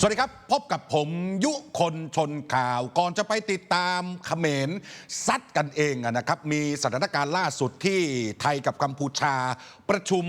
สวัสดีครับ พบกับผมยุคนชนข่าว ก่อนจะไปติดตามเขมรซัดกันเองอะนะครับ มีสถานการณ์ล่าสุดที่ไทยกับกัมพูชา ประชุม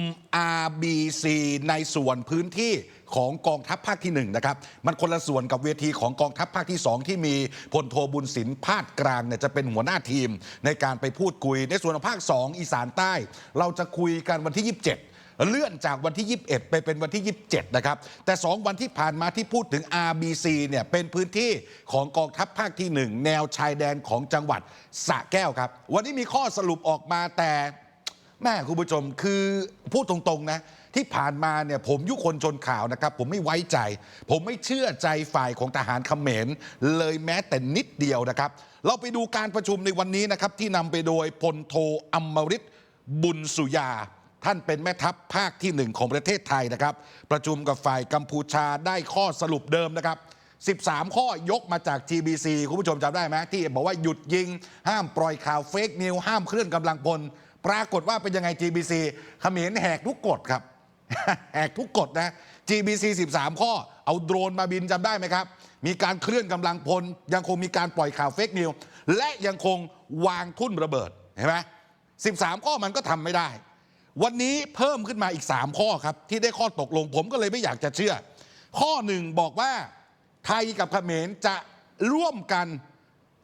RBC ในส่วนพื้นที่ของกองทัพภาคที่1นะครับมันคนละส่วนกับเวทีของกองทัพภาคที่ 2 ที่มีพลโทบุญสินพาดกลางเนี่ยจะเป็นหัวหน้าทีม ในการไปพูดคุยในส่วนของภาค 2 อีสานใต้ เราจะคุยกันวันที่ 27 เลื่อนจากวันที่ 21 ไปเป็นวันที่ 27 นะครับ แต่ 2 วันที่ผ่านมาที่พูดถึง RBC เนี่ยเป็นพื้นที่ของกองทัพภาคที่ 1 แนวชายแดนของจังหวัดสระแก้วครับ วันนี้มีข้อสรุปออกมาแต่แม่คุณผู้ชมคือพูดตรงๆนะที่ผ่านมาเนี่ยผมยุคนชนข่าวนะครับ ผมไม่ไว้ใจ ผมไม่เชื่อใจฝ่ายของทหารเขมร เลยแม้แต่นิดเดียวนะครับ เราไปดูการประชุมในวันนี้นะครับ ที่นำไปโดยพลโทอมริตบุญสุยา ท่านเป็นแม่ทัพภาคที่หนึ่งของประเทศไทยนะครับ ประชุมกับฝ่ายกัมพูชาได้ข้อสรุปเดิมนะครับ 13 ข้อยกมาจาก GBC คุณผู้ชมจำได้ไหมที่บอกว่าหยุดยิง ห้ามปล่อยข่าวเฟกนิวห้ามเคลื่อนกำลังพล ปรากฏว่าเป็นยังไง GBC เขมรแหกทุกกฎครับ แหกทุกกฎนะ GBC 13 ข้อเอาโดรนมาบินจำได้ไหมครับ มีการเคลื่อนกำลังพล ยังคงมีการปล่อยข่าวเฟกนิวและยังคงวางทุ่นระเบิดเห็นไหม13 ข้อมันก็ทำไม่ได้ วันนี้เพิ่มขึ้นมาอีก 3 ข้อครับ ที่ได้ข้อตกลงผมก็เลยไม่อยากจะเชื่อ ข้อหนึ่งบอกว่าไทยกับเขมรจะร่วมกัน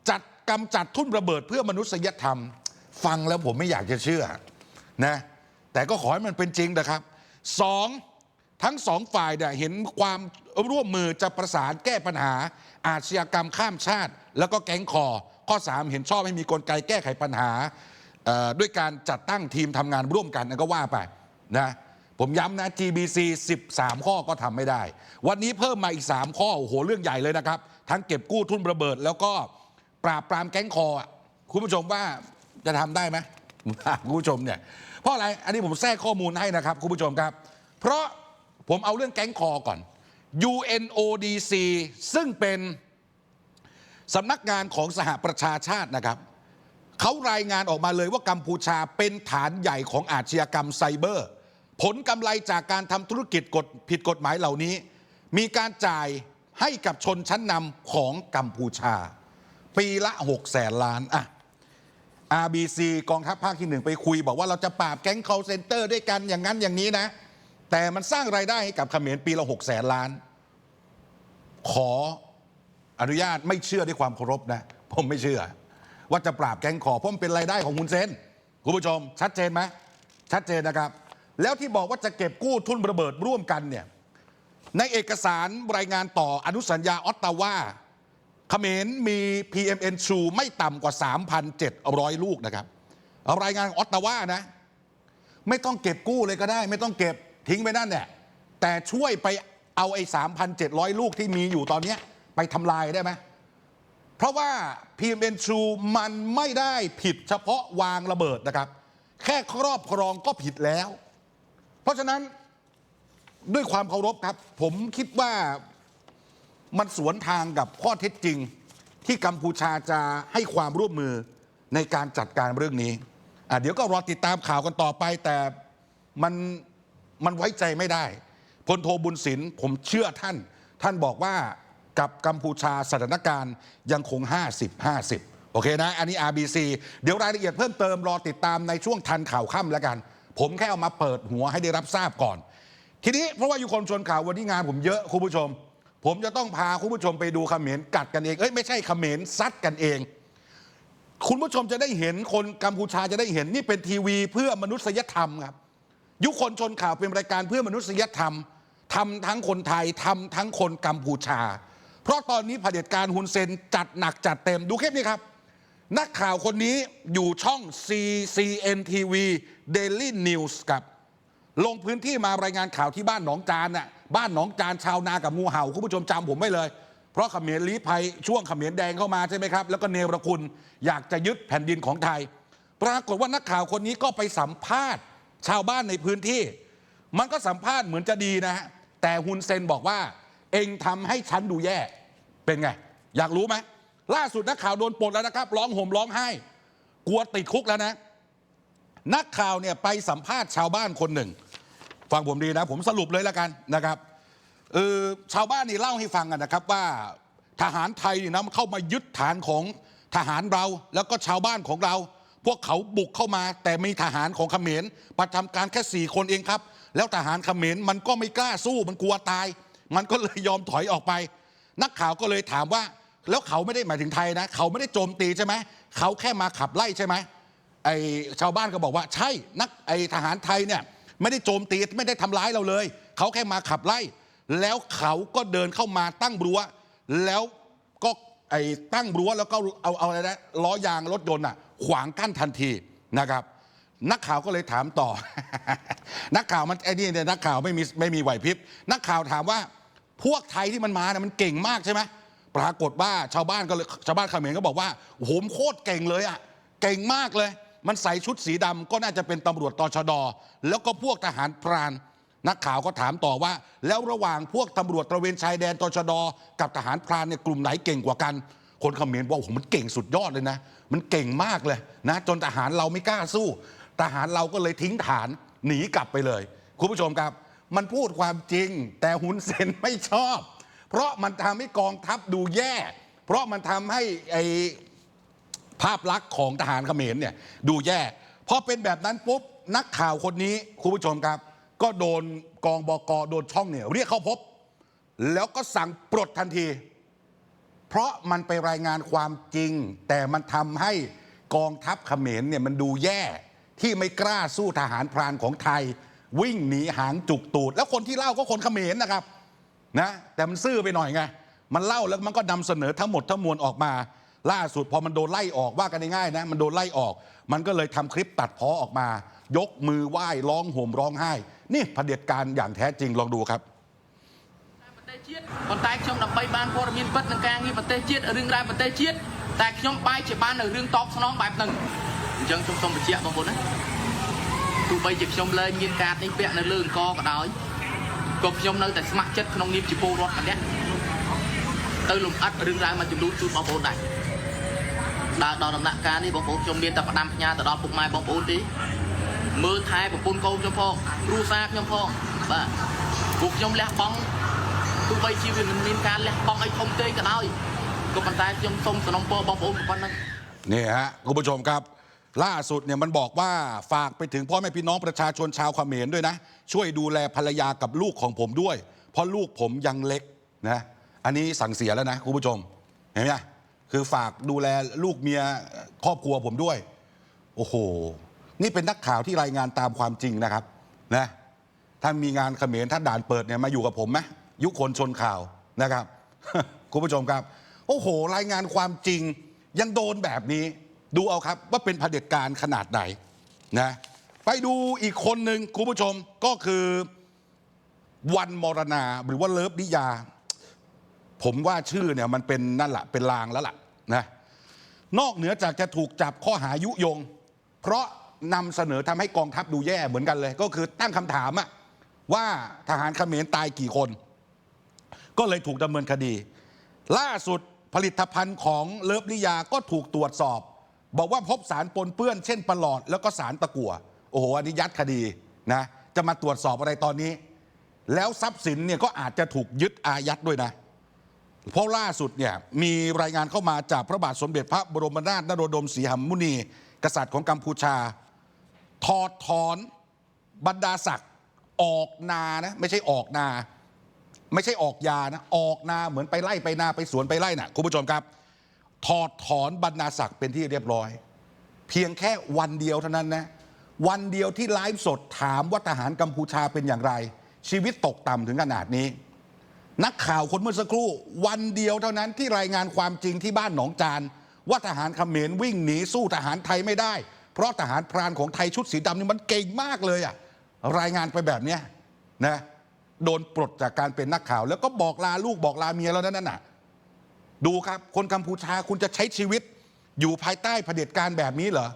จัดกำจัดทุ่นระเบิดเพื่อมนุษยธรรม ฟังแล้วผมไม่อยากจะเชื่อนะแต่ก็ขอให้มันเป็นจริงนะครับสองทั้งสองฝ่ายเนี่ยเห็นความร่วมมือจะประสานแก้ปัญหา อาชญากรรมข้ามชาติ แล้วก็แก๊งคอ ข้อ 3 เห็นชอบให้มีกลไกแก้ไขปัญหา ด้วยการจัดตั้งทีมทำงานร่วมกันก็ว่าไปนะผมย้ำนะ GBC 13 ข้อก็ทำไม่ได้ วันนี้เพิ่มมาอีก 3 ข้อ โอ้โห เรื่องใหญ่เลยนะครับ ทั้งเก็บกู้ทุนระเบิด แล้วก็ปราบปรามแก๊งคอคุณผู้ชมว่าจะทำได้ไหมคุณผู้ชมเนี่ย เพราะอะไร อันนี้ผมแทรกข้อมูลให้นะครับ คุณผู้ชมครับ เพราะผมเอาเรื่องแก๊งคอก่อน UNODC ซึ่งเป็นสำนักงานของสหประชาชาตินะครับ เขารายงานออกมาเลยว่ากัมพูชาเป็นฐานใหญ่ของอาชญากรรมไซเบอร์ ผลกำไรจากการทำธุรกิจกฎผิดกฎหมายเหล่านี้ มีการจ่ายให้กับชนชั้นนำของกัมพูชา ปีละ6แสนล้านอะ RBC กองทัพภาคที่หนึ่งไปคุย บอกว่าเราจะปราบแก๊ง call center ด้วยกันอย่างนั้นอย่างนี้นะ แต่มันสร้างรายได้ให้กับเขมรปีละ6แสนล้าน ขออนุญาตไม่เชื่อด้วยความเคารพนะ ผมไม่เชื่อ ว่าจะปราบแก๊งคอเพราะมันเป็นรายได้ของคุณเซนคุณผู้ชม ชัดเจนไหมชัดเจนนะครับ แล้วที่บอกว่าจะเก็บกู้ทุนระเบิดร่วมกันเนี่ยในเอกสารรายงานต่ออนุสัญญาออตตาวาเขมรมี PMN ชูไม่ต่ำกว่า 3,700 ลูกนะครับรายงานออตตาวานะ ไม่ต้องเก็บกู้เลยก็ได้ ไม่ต้องเก็บทิ้งไปนั่นแหละแต่ช่วยไปเอาไอ้ 3,700 ลูกที่มีอยู่ตอนนี้ไปทำลายได้ไหม ราะว่า PMN True มันไม่ได้ผิดเฉพาะวางระเบิดนะครับ แค่ครอบครองก็ผิดแล้ว เพราะฉะนั้นด้วยความเคารพครับ ผมคิดว่ามันสวนทางกับข้อเท็จจริง ที่กัมพูชาจะให้ความร่วมมือในการจัดการเรื่องนี้เดี๋ยวก็รอติดตามข่าวกันต่อไป แต่มันมันไว้ใจไม่ได้พลโทบุญสินผมเชื่อท่าน ท่านบอกว่า กับกัมพูชาสถานการณ์ยังคง 50 50 โอเคนะ อันนี้ RBC เดี๋ยวรายละเอียดเพิ่มเติมรอติดตามในช่วงทันข่าวค่ำแล้วกัน ผมแค่เอามาเปิดหัวให้ได้รับทราบก่อน ทีนี้เพราะว่าอยู่คนชวนข่าววันนี้งานผมเยอะคุณผู้ชม ผมจะต้องพาคุณผู้ชมไปดูเขมรกัดกันเองเอ้ยไม่ใช่เขมรซัดกันเอง คุณผู้ชมจะได้เห็นคนกัมพูชาจะได้เห็นนี่เป็นทีวีเพื่อมนุษยธรรมครับยุคคนชนข่าวเป็นรายการเพื่อมนุษยธรรมทำทั้งคนไทยทำทั้งคนกัมพูชา เพราะตอนนี้เผด็จการฮุนเซนจัดหนักจัดเต็มดูคลิปนี้ครับ นักข่าวคนนี้อยู่ช่อง CCN TV Daily News ครับ ลงพื้นที่มารายงานข่าวที่บ้านหนองจานน่ะบ้านหนองจานชาวนากับงูเห่าคุณผู้ชมจำผมไม่เลย เพราะขมรลี้ภัยช่วงขมรแดงเข้ามาใช่ไหมครับ แล้วก็เนรคุณอยากจะยึดแผ่นดินของไทย ปรากฏว่านักข่าวคนนี้ก็ไปสัมภาษณ์ ชาวบ้านในพื้นที่ มันก็สัมภาษณ์เหมือนจะดีนะฮะแต่ฮุนเซนบอกว่า เองทำให้ฉันดูแย่ เป็นไง อยากรู้ไหมล่าสุดนักข่าวโดนปลดแล้วนะครับร้องห่มร้องไห้ กลัวติดคุกแล้วนะ นักข่าวเนี่ยไปสัมภาษณ์ชาวบ้านคนหนึ่ง ฟังผมดีนะ ผมสรุปเลยแล้วกันนะครับเออชาวบ้านนี่เล่าให้ฟังกันนะครับว่าทหารไทยนี่นะมันเข้ามายึดฐานของทหารเรา แล้วก็ชาวบ้านของเรา พวกเขาบุกเข้ามา แต่มีทหารของเขมรประจำการแค่สี่คนเองครับ แล้วทหารเขมรมันก็ไม่กล้าสู้มันกลัวตาย มันก็เลยยอมถอยออกไป นักข่าวก็เลยถามว่า แล้วเขาไม่ได้หมายถึงไทยนะ เขาไม่ได้โจมตีใช่ไหมเขาแค่มาขับไล่ใช่ไหมไอชาวบ้านก็บอกว่าใช่นักไอทหารไทยเนี่ยไม่ได้โจมตีไม่ได้ทำร้ายเราเลย เขาแค่มาขับไล่ แล้วเขาก็เดินเข้ามาตั้งรั้ว แล้วก็ไอตั้งรั้วแล้วก็เอาเอาอะไรนะล้อยางรถยนต์อะ ขวางกั้นทันทีนะครับ นักข่าวก็เลยถามต่อ นักข่าวมันไอ้นี่เนี่ยนักข่าวไม่มีไม่มีไหวพริบ นักข่าวถามว่า พวกไทยที่มันมาเนี่ยมันเก่งมากใช่ไหมปรากฏว่าชาวบ้านก็เลยชาวบ้านเขมรก็บอกว่าโหมโคตรเก่งเลยอะเก่งมากเลย มันใส่ชุดสีดำก็น่าจะเป็นตำรวจตชด แล้วก็พวกทหารพราน นักข่าวก็ถามต่อว่า แล้วระหว่างพวกตำรวจตระเวนชายแดนตชด กับทหารพรานเนี่ยกลุ่มไหนเก่งกว่ากัน คนเขมรบอกโอ้โหมันเก่งสุดยอดเลยนะ มันเก่งมากเลยนะจนทหารเราไม่กล้าสู้ ทหารเราก็เลยทิ้งฐานหนีกลับไปเลย คุณผู้ชมครับ มันพูดความจริง แต่ฮุนเซนไม่ชอบ เพราะมันทำให้กองทัพดูแย่ เพราะมันทำให้ไอภาพลักษณ์ของทหารเขมรเนี่ยดูแย่พอเป็นแบบนั้นปุ๊บนักข่าวคนนี้คุณผู้ชมครับ ก็โดนกองบกโดนช่องเนี่ยเรียกเข้าพบ แล้วก็สั่งปลดทันที เพราะมันไปรายงานความจริง แต่มันทำให้กองทัพเขมรเนี่ยมันดูแย่ที่ไม่กล้าสู้ทหารพรานของไทย วิ่งหนีหางจุกตูด แล้วคนที่เล่าก็คนเขมรนะครับ นะแต่มันซื่อไปหน่อยไง มันเล่าแล้วมันก็นำเสนอทั้งหมดทั้งมวลออกมา ล่าสุดพอมันโดนไล่ออกว่ากันง่ายๆนะ มันโดนไล่ออก มันก็เลยทำคลิปตัดพ้อออกมา ยกมือไหว้ร้องห่มร้องไห้ นี่เผด็จการอย่างแท้จริงลองดูครับ ប្រទេសជាតិប៉ុន្តែខ្ញុំដើម្បីបានព័ត៌មានពិតនឹងការងារប្រទេសជាតិរឿងរ៉ាវប្រទេសជាតិតែខ្ញុំបែរជាបាននៅរឿងតបស្នងបែបហ្នឹងអញ្ចឹងខ្ញុំសូមបញ្ជាក់បងប្អូនណា ទោះបីជាខ្ញុំលែងមានកាតនេះពាក់នៅលើអង្គក៏ដោយក៏ខ្ញុំនៅតែស្ម័គ្រចិត្តក្នុងនាមជាពលរដ្ឋម្នាក់ទៅលំអិតរឿងរ៉ាវមួយចំនួនជូនបងប្អូនដែរដើរដល់ដំណាក់កាលនេះបងប្អូនខ្ញុំមានតែផ្ដាំផ្ញើទៅដល់ពុកម៉ែបងប្អូនទេមើលថែប្រពន្ធកូនខ្ញុំផងគ្រួសារខ្ញុំផងបាទពួកខ្ញុំលះបង់ ទោះបីជាវាមិនមានការលះបង់អីធំទេក៏ដោយក៏ប៉ុន្តែខ្ញុំសូមសំណូមពរបងប្អូនប៉ុណ្ណឹង นี่ฮะคุณผู้ชมครับ ล่าสุดเนี่ยมันบอกว่าฝากไปถึงพ่อแม่พี่น้องประชาชนชาวเขมรด้วยนะ ช่วยดูแลภรรยากับลูกของผมด้วย เพราะลูกผมยังเล็กนะอันนี้สั่งเสียแล้วนะคุณผู้ชมเห็นไหมคือฝากดูแลลูกเมียครอบครัวผมด้วย โอ้โห นี่เป็นนักข่าวที่รายงานตามความจริงนะครับนะถ้ามีงานเขมรถ้าด่านเปิดเนี่ยมาอยู่กับผมไหมยุคคนชนข่าวนะครับคุณผู้ชมครับ โอ้โห รายงานความจริงยังโดนแบบนี้ ดูเอาครับว่าเป็นเผด็จการขนาดไหนนะไปดูอีกคนหนึ่งคุณผู้ชมก็คือวันมรณาหรือว่าเลิฟนิยา ผมว่าชื่อเนี่ยมันเป็นนั่นแหละเป็นลางแล้วล่ะนะนอกเหนือจากจะถูกจับข้อหายุยง เพราะนำเสนอทำให้กองทัพดูแย่เหมือนกันเลย ก็คือตั้งคำถามอะว่าทหารเขมรตายกี่คน ก็เลยถูกดำเนินคดี ล่าสุดผลิตภัณฑ์ของเลิฟลิยาก็ถูกตรวจสอบ บอกว่าพบสารปนเปื้อนเช่นประหลอดแล้วก็สารตะกั่วโอ้โหอันนี้ยัดคดีนะจะมาตรวจสอบอะไรตอนนี้ แล้วทรัพย์สินเนี่ยก็อาจจะถูกยึดอายัดด้วยนะเพราะล่าสุดเนี่ยมีรายงานเข้ามาจากพระบาทสมเด็จพระบรมนาถนโรดมศรีหมุนี กษัตริย์ของกัมพูชา ถอดถอนบรรดาศักดิ์ออกนานะไม่ใช่ออกนา ไม่ใช่ออกยานะออกนาเหมือนไปไล่ไปนาไปสวนไปไล่นะคุณผู้ชมครับ ถอดถอนบรรดาศักดิ์เป็นที่เรียบร้อย เพียงแค่วันเดียวเท่านั้นนะ วันเดียวที่ไลฟ์สดถามว่าทหารกัมพูชาเป็นอย่างไร ชีวิตตกต่ำถึงขนาดนี้ นักข่าวคนเมื่อสักครู่ วันเดียวเท่านั้นที่รายงานความจริงที่บ้านหนองจานว่าทหารเขมรวิ่งหนีสู้ทหารไทยไม่ได้ เพราะทหารพรานของไทยชุดสีดำนี่มันเก่งมากเลยอะรายงานไปแบบเนี้ยนะโดนปลดจากการเป็นนักข่าว แล้วก็บอกลาลูกบอกลาเมียแล้วนั่นน่ะ ดูครับ คนกัมพูชาคุณจะใช้ชีวิต อยู่ภายใต้เผด็จการแบบนี้เหรอ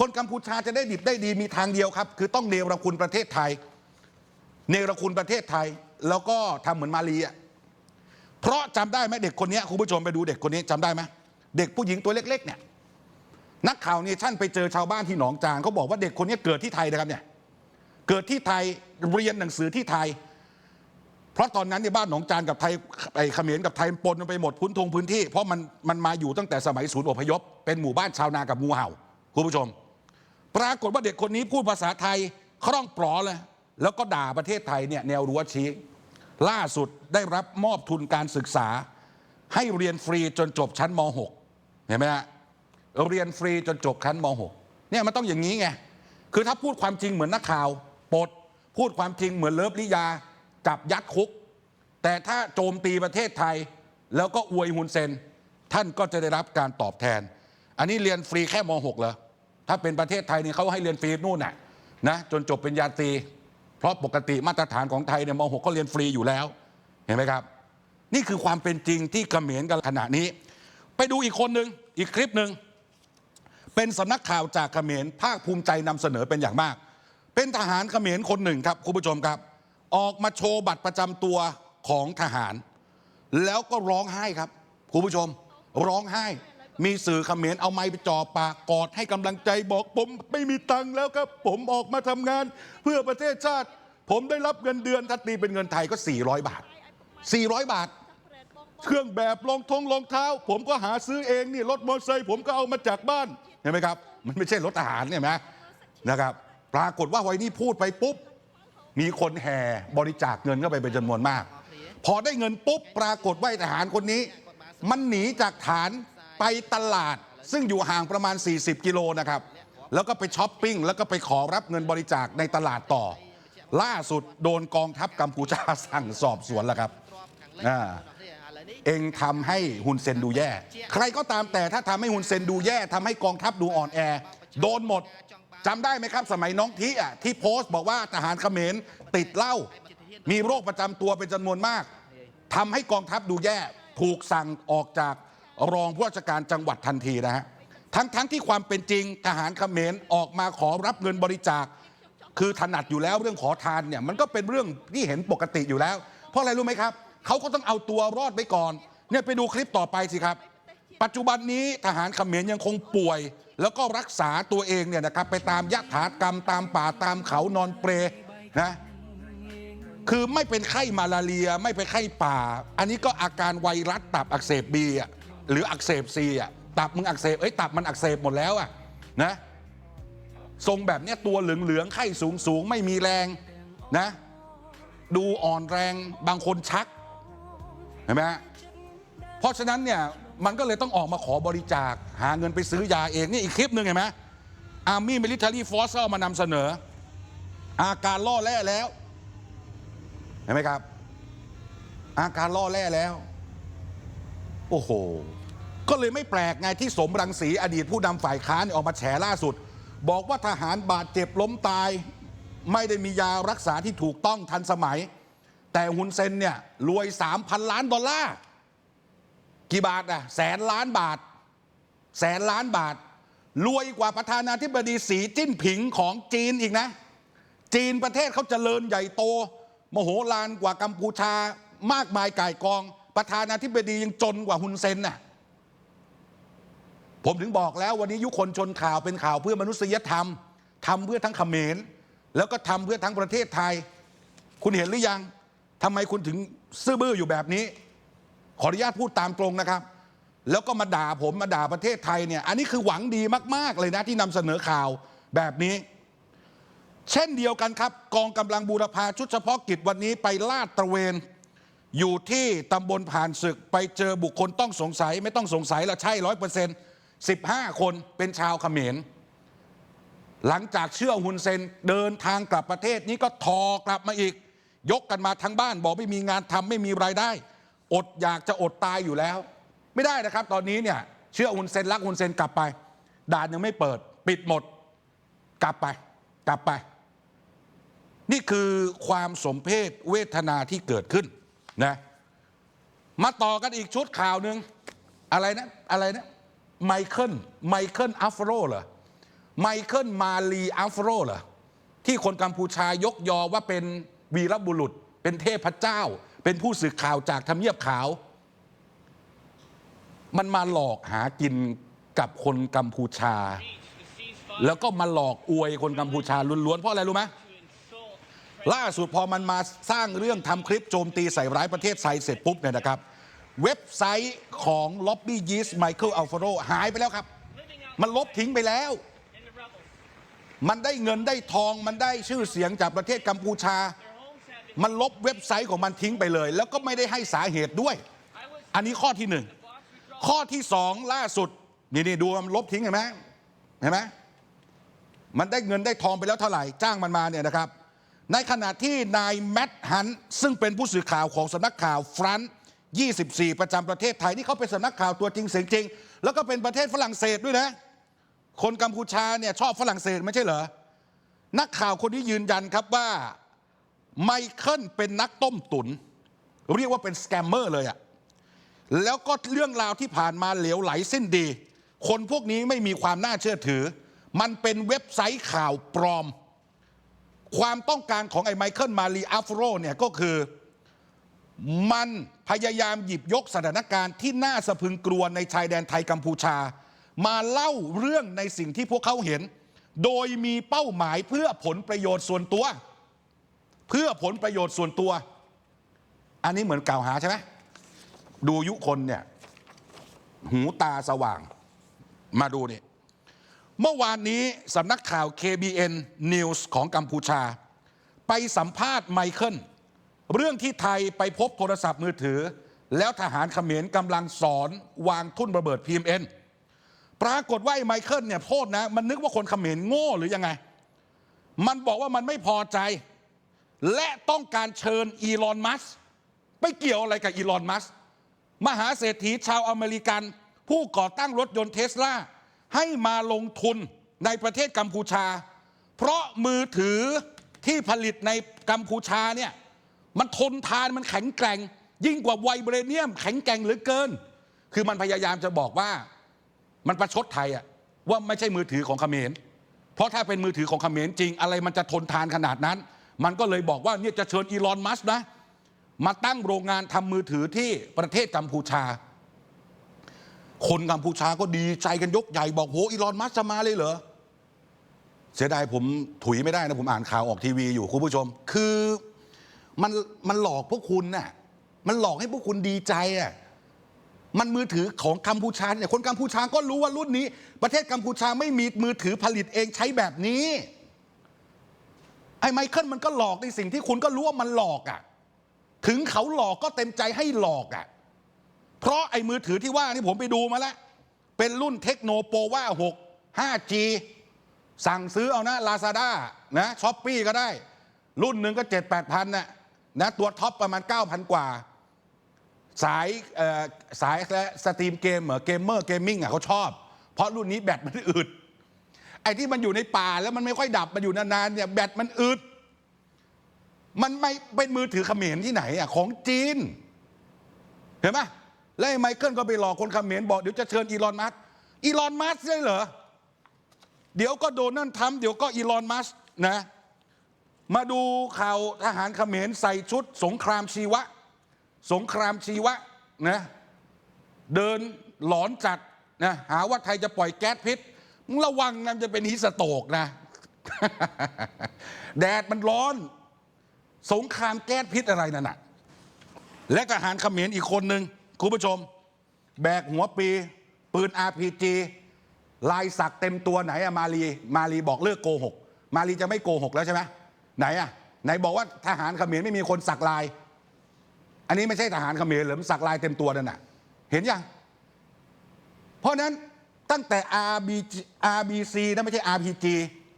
คนกัมพูชาจะได้ดิบได้ดีมีทางเดียวครับ คือต้องเนรคุณประเทศไทย เนรคุณประเทศไทย แล้วก็ทำเหมือนมาลีอะเพราะจำได้ไหมเด็กคนนี้คุณผู้ชมไปดูเด็กคนนี้จำได้ไหมเด็กผู้หญิงตัวเล็ก ๆ เนี่ยนักข่าวเนี่ยท่นไปเจอชาวบ้านที่หนองจานเขาบอกว่าเด็กคนนี้เกิดที่ไทยนะครับเนี่ยเกิดที่ไทยเรียนหนังสือที่ไทย เพราะตอนนั้นเนี่ยบ้านหนองจานกับไทยไอ้เขมรกับไทยปนกันไปหมดพื้นทงพื้นที่ เพราะมันมันมาอยู่ตั้งแต่สมัยศูนย์อพยพ เป็นหมู่บ้านชาวนากับงูเห่าคุณผู้ชม ปรากฏว่าเด็กคนนี้พูดภาษาไทยคล่องปลอเลยแล้วก็ด่าประเทศไทยเนี่ยแนวรั้วชี้ ล่าสุดได้รับมอบทุนการศึกษา ให้เรียนฟรีจนจบชั้นม .6 เห็นไหมฮะเรียนฟรีจนจบชั้นม .6 เนี่ยมันต้องอย่างนี้ไงคือถ้าพูดความจริงเหมือนนักข่าวปลดพูดความจริงเหมือนเลิฟลิยา จับยัดคุก แต่ถ้าโจมตีประเทศไทย แล้วก็อวยฮุนเซน ท่านก็จะได้รับการตอบแทน อันนี้เรียนฟรีแค่ม .6 เหรอถ้าเป็นประเทศไทยนี่เขาให้เรียนฟรีนู่นน่ะนะจนจบเป็นญาตรี เพราะปกติมาตรฐานของไทยเนี่ยม .6 ก็เรียนฟรีอยู่แล้วเห็นไหมครับ นี่คือความเป็นจริงที่เขมรกันขณะนี้ ไปดูอีกคนหนึ่งอีกคลิปหนึ่งเป็นสำนักข่าวจากเขมรภาคภูมิใจนำเสนอเป็นอย่างมาก เป็นทหารเขมรคนหนึ่งครับคุณผู้ชมครับ ออกมาโชว์บัตรประจำตัวของทหาร แล้วก็ร้องไห้ครับคุณผู้ชม ร้องไห้ มีสื่อเขมรเอาไม้ไปจ่อปากกอดให้กำลังใจบอกผมไม่มีตังค์แล้วครับ ผมออกมาทำงาน เพื่อประเทศชาติ ผมได้รับเงินเดือนถ้าตีเป็นเงินไทยก็ 400 บาท 400 บาท เครื่องแบบรองทงรองเท้า ผมก็หาซื้อเองนี่รถมอเตอร์ไซค์ผมก็เอามาจากบ้านเห็นไหมครับ มันไม่ใช่รถทหารเนี่ยไหมนะครับ ปรากฏว่าวันนี้พูดไปปุ๊บ มีคนแห่บริจาคเงินเข้าไปเป็นจำนวนมาก พอได้เงินปุ๊บปรากฏว่าไอ้ทหารคนนี้ มันหนีจากฐานไปตลาด ซึ่งอยู่ห่างประมาณ 40 กิโลนะครับ แล้วก็ไปช้อปปิ้งแล้วก็ไปขอรับเงินบริจาคในตลาดต่อ ล่าสุดโดนกองทัพกัมพูชาสั่งสอบสวนแล้วครับอ่าเองทำให้ฮุนเซนดูแย่ ใครก็ตามแต่ถ้าทำให้ฮุนเซนดูแย่ทำให้กองทัพดูอ่อนแอ โดนหมด จำได้ไหมครับ สมัยน้องทิอะที่โพสต์บอกว่าทหารเขมรติดเหล้ามีโรคประจำตัวเป็นจำนวนมากทำให้กองทัพดูแย่ถูกสั่งออกจากรองผู้ราชการจังหวัดทันทีนะฮะทั้งทั้งที่ความเป็นจริงทหารเขมรออกมาขอรับเงินบริจาค คือถนัดอยู่แล้วเรื่องขอทานเนี่ยมันก็เป็นเรื่องที่เห็นปกติอยู่แล้ว เพราะอะไรรู้ไหมครับเขาก็ต้องเอาตัวรอดไปก่อนเนี่ยไปดูคลิปต่อไปสิครับ ปัจจุบันนี้ทหารเขมรยังคงป่วย แล้วก็รักษาตัวเองเนี่ยนะครับไปตามยะถากรรมตามป่าตามเขานอนเปรนะคือไม่เป็นไข้มาลาเรียไม่เป็นไข้ป่า อันนี้ก็อาการไวรัสตับอักเสบบีอะหรืออักเสบซีอะตับมึงอักเสบเอ้ยตับมันอักเสบหมดแล้วอะนะทรงแบบเนี้ยตัวเหลืองๆไข้สูงสูงๆ ไม่มีแรงนะดูอ่อนแรงบางคนชักเห็นไหมเพราะฉะนั้นเนี่ย มันก็เลยต้องออกมาขอบริจาค หาเงินไปซื้อยาเอง นี่อีกคลิปหนึ่งเห็นไหมอาร์มี่มิลิเ a อรี่ฟอร์สเอามานำเสนอ อาการล่อแร่แล้ว เห็นไหมครับ อาการล่อแร่แล้ว โอ้โห ก็เลยไม่แปลกไงที่สมรังสีอดีตผู้นำฝ่ายค้านออกมาแฉล่าสุด บอกว่าทหารบาดเจ็บล้มตาย ไม่ได้มียารักษาที่ถูกต้องทันสมัย แต่ฮุนเซนเนี่ยรวย 3,000 ล้านดอลลาร์ กี่บาทอะแสนล้านบาท แสนล้านบาท รวยกว่าประธานาธิบดีสีจิ้นผิงของจีนอีกนะ จีนประเทศเขาเจริญใหญ่โต มโหฬารกว่ากัมพูชามากมายก่ายกอง ประธานาธิบดียังจนกว่าฮุนเซนน่ะผมถึงบอกแล้ววันนี้ยุคนชนข่าวเป็นข่าวเพื่อมนุษยธรรมทำเพื่อทั้งเขมร แล้วก็ทำเพื่อทั้งประเทศไทย คุณเห็นหรือยังทำไมคุณถึงซื่อบื้ออยู่แบบนี้ ขออนุญาตพูดตามตรงนะครับ แล้วก็มาด่าผมมาด่าประเทศไทยเนี่ยอันนี้คือหวังดีมาก ๆ เลยนะที่นำเสนอข่าวแบบนี้ เช่นเดียวกันครับ กองกำลังบูรพาชุดเฉพาะกิจวันนี้ไปลาดตระเวน อยู่ที่ตำบลผ่านศึกไปเจอบุคคลต้องสงสัย ไม่ต้องสงสัยแล้วใช่ร้อยเปอร์เซ็นต์สิบห้าคนเป็นชาวเขมรหลังจากเชื่อฮุนเซนเดินทางกลับประเทศนี้ก็ทอกลับมาอีก ยกกันมาทั้งบ้านบอกไม่มีงานทำไม่มีรายได้ อดอยากจะอดตายอยู่แล้ว ไม่ได้นะครับ ตอนนี้เนี่ยเชื่อฮุนเซนรักฮุนเซนกลับไป ด่านยังไม่เปิด ปิดหมด กลับไป กลับไป นี่คือความสมเพศเวทนาที่เกิดขึ้นนะมาต่อกันอีกชุดข่าวหนึ่งอะไรนะอะไรนะไมเคิลไมเคิลอัฟโรเหรอไมเคิลมาลีอัฟโรเหรอที่คนกัมพูชายกยอว่าเป็นวีรบุรุษ เป็นเทพเจ้า เป็นผู้สื่อข่าวจากทำเนียบขาว มันมาหลอกหากินกับคนกัมพูชา แล้วก็มาหลอกอวยคนกัมพูชาล้วนๆเพราะอะไรรู้ไหมล่าสุดพอมันมาสร้างเรื่องทำคลิปโจมตีใส่ร้ายประเทศไทยเสร็จปุ๊บเนี่ยนะครับ เว็บไซต์ของล็อบบี้ยีสไมเคิลอัลฟาโรหายไปแล้วครับ มันลบทิ้งไปแล้ว มันได้เงินได้ทองมันได้ชื่อเสียงจากประเทศกัมพูชา มันลบเว็บไซต์ของมันทิ้งไปเลย แล้วก็ไม่ได้ให้สาเหตุด้วย อันนี้ข้อที่หนึ่งข้อที่สองล่าสุดนี่นี่ดูมันลบทิ้งเห็นไหมเห็นไหมมันได้เงินได้ทองไปแล้วเท่าไหร่จ้างมันมาเนี่ยนะครับ ในขณะที่นายแมตฮันซึ่งเป็นผู้สื่อข่าวของสำนักข่าวฟรันต์24 ประจำประเทศไทยนี่เขาเป็นสำนักข่าวตัวจริงเสียงจริง แล้วก็เป็นประเทศฝรั่งเศสด้วยนะ คนกัมพูชาเนี่ยชอบฝรั่งเศสไม่ใช่เหรอนักข่าวคนนี้ยืนยันครับว่า ไมเคิลเป็นนักต้มตุน เรียกว่าเป็นสแกมเมอร์เลยอะแล้วก็เรื่องราวที่ผ่านมาเหลวไหลสิ้นดี คนพวกนี้ไม่มีความน่าเชื่อถือ มันเป็นเว็บไซต์ข่าวปลอม ความต้องการของไอ้ไมเคิลมารีอัฟโรเนี่ยก็คือมันพยายามหยิบยกสถานการณ์ที่น่าสะพึงกลัวในชายแดนไทยกัมพูชา มาเล่าเรื่องในสิ่งที่พวกเขาเห็น โดยมีเป้าหมายเพื่อผลประโยชน์ส่วนตัว เพื่อผลประโยชน์ส่วนตัว อันนี้เหมือนกล่าวหาใช่ไหมดูยุคนเนี่ยหูตาสว่างมาดูนี่เมื่อวานนี้สำนักข่าว KBN News ของกัมพูชา ไปสัมภาษณ์ไมเคิลเรื่องที่ไทยไปพบโทรศัพท์มือถือ แล้วทหารเขมรกำลังสอนวางทุ่นระเบิด PMN ปรากฏว่าไอ้ไมเคิลเนี่ยโทษนะ มันนึกว่าคนเขมรโง่หรือยังไง มันบอกว่ามันไม่พอใจ และต้องการเชิญอีลอนมัสไปเกี่ยวอะไรกับอีลอนมัสมหาเศรษฐีชาวอเมริกัน ผู้ก่อตั้งรถยนต์เทสลาให้มาลงทุนในประเทศกัมพูชา เพราะมือถือที่ผลิตในกัมพูชาเนี่ยมันทนทานมันแข็งแกร่ง ยิ่งกว่าไวเบรเนียม แข็งแกร่งเหลือเกิน คือมันพยายามจะบอกว่ามันประชดไทยอะว่าไม่ใช่มือถือของเขมรเพราะถ้าเป็นมือถือของเขมรจริงอะไรมันจะทนทานขนาดนั้น มันก็เลยบอกว่าเนี่ยจะเชิญอีลอนมัสก์นะ มาตั้งโรงงานทำมือถือที่ประเทศกัมพูชา คนกัมพูชาก็ดีใจกันยกใหญ่บอกโหอีลอนมัสก์จะมาเลยเหรอเสียดายผมถุยไม่ได้นะ ผมอ่านข่าวออกทีวีอยู่คุณผู้ชม คือมันมันหลอกพวกคุณน่ะมันหลอกให้พวกคุณดีใจอะมันมือถือของกัมพูชาเนี่ยคนกัมพูชาก็รู้ว่ารุ่นนี้ ประเทศกัมพูชาไม่มีมือถือผลิตเองใช้แบบนี้ ไอ้ไมเคิลมันก็หลอกในสิ่งที่คุณก็รู้ว่ามันหลอกอะ ถึงเขาหลอกก็เต็มใจให้หลอกอะ เพราะไอ้มือถือที่ว่านี่ผมไปดูมาแล้ว เป็นรุ่นเทคโนโปว่า6 5G สั่งซื้อเอานะลาซาด้านะช้อปปี้ก็ได้ รุ่นหนึ่งก็7 8พันน่ะนะตัวท็อปประมาณ 9,000 กว่า สายสายและสตรีมเกมเหรอเกมเมอร์เกมมิ่งอะเขาชอบ เพราะรุ่นนี้แบตมันอึด ไอ้ที่มันอยู่ในป่าแล้วมันไม่ค่อยดับมันอยู่นานๆเนี่ยแบตมันอึดมันไม่เป็นมือถือเขมรที่ไหนอะของจีน เห็นไหมแล้วไอ้ไมเคิลก็ไปหลอกคนเขมรบอกเดี๋ยวจะเชิญอีลอนมัสอีลอนมัสได้เหรอ เดี๋ยวก็โดนัลด์ทรัมป์เดี๋ยวก็อีลอนมัสนะ มาดูข่าวทหารเขมรใส่ชุด สงครามชีวะ สงครามชีวะนะ เดินหลอนจัดนะหาว่าไทยจะปล่อยแก๊สพิษ ระวังนะจะเป็นฮิสโตกนะ แดดมันร้อน สงครามแก๊สพิษอะไรนั่นน่ะ และทหารเขมรอีกคนหนึ่งคุณผู้ชม แบกหัวปี ปืน RPG ลายสักเต็มตัวไหนอะมารีมารีบอกเลิกโกหก มารีจะไม่โกหกแล้วใช่ไหมไหนอะไหนบอกว่าทหารเขมรไม่มีคนสักลาย อันนี้ไม่ใช่ทหารเขมรหรือมันสักลายเต็มตัวนั่นน่ะ เห็นยัง เพราะนั้น ตั้งแต่ RBG RBC นะไม่ใช่ RPG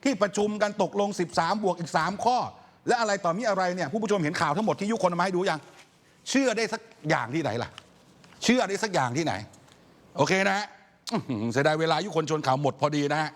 ที่ประชุมกันตกลง 13 บวกอีก 3 ข้อ และอะไรต่อมีอะไรเนี่ยผู้ผู้ชมเห็นข่าวทั้งหมดที่ยุคนมาให้ดูยังเชื่อได้สักอย่างที่ไหนล่ะ เชื่อได้สักอย่างที่ไหน โอเคนะฮะอื้อหือเสียดายเวลายุคนชนข่าวหมดพอดีนะฮะ